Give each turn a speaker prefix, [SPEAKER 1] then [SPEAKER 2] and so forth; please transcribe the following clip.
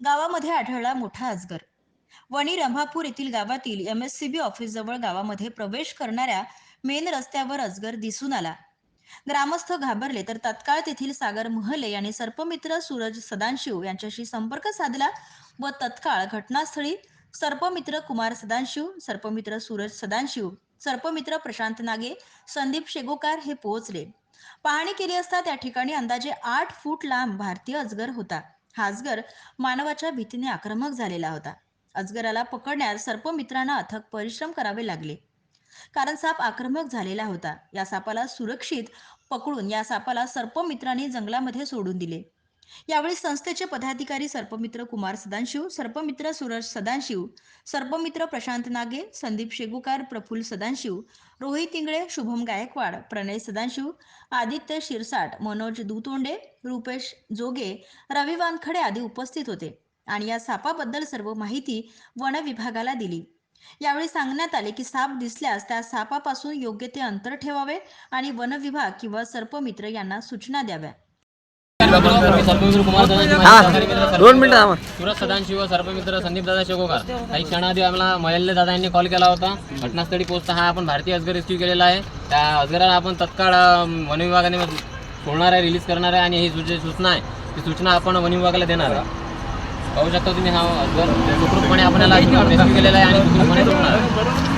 [SPEAKER 1] गावामध्ये आढळला मोठा अजगर वणी रंभापूर येथील गावातील एम एस सी बी ऑफिसजवळ गावामध्ये प्रवेश करणाऱ्या मेन रस्त्यावर अजगर दिसून आला. ग्रामस्थ घाबरले तर तत्काळ तेथील सागर महले यांनी सर्पमित्र सूरज सदाशिव यांच्याशी संपर्क साधला व तत्काळ घटनास्थळी सर्पमित्र कुमार सदाशिव सर्पमित्र सूरज सदाशिव सर्पमित्र प्रशांत नागे संदीप शेगोकार हे पोहोचले. पाहणी केली असता त्या ठिकाणी अंदाजे आठ फूट लांब भारतीय अजगर होता. हा अजगर मानवाच्या भीतीने आक्रमक झालेला होता. अजगराला पकडण्यास सर्पमित्रांना अथक परिश्रम करावे लागले. कारण साप आक्रमक झालेला होता. या सापाला सुरक्षित पकडून या सापाला सर्पमित्रांनी जंगलामध्ये सोडून दिले. यावेळी संस्थेचे पदाधिकारी सर्पमित्र कुमार सदाशिव सर्पमित्र सूरज सदाशिव सर्पमित्र प्रशांत नागे संदीप शेगुकार प्रफुल्ल सदाशिव रोहित इंगळे शुभम गायकवाड प्रणय सदाशिव आदित्य शिरसाट मनोज दुतोंडे रुपेश जोगे रवी वानखडे आदी उपस्थित होते आणि या सापाबद्दल सर्व माहिती वन विभागाला दिली. यावेळी सांगण्यात आले की साप दिसल्यास त्या सापापासून योग्य ते अंतर ठेवावे आणि वन विभाग किंवा सर्पमित्र यांना सूचना द्याव्या.
[SPEAKER 2] दोन मिनिटं थांबा.
[SPEAKER 3] सुरज सर्पमित्र संदीप दादा शेगोकार काही क्षणाआधी आम्हाला मयल्ले दादा यांनी कॉल केला होता. घटनास्थळी पोहोचता हा आपण भारतीय अजगर रेस्क्यू केलेला आहे. त्या अजगराला आपण तत्काळ वन विभागाने सोडणार आहे रिलीज करणार आहे आणि ही जी सूचना आहे. ती सूचना आपण वन विभागाला देणार आहे. पाहू शकता तुम्ही हा अजगर सुखरूपपणे आपल्याला रेस्क्यू केलेला आहे आणि सुखरूपपणे सोडणार आहे.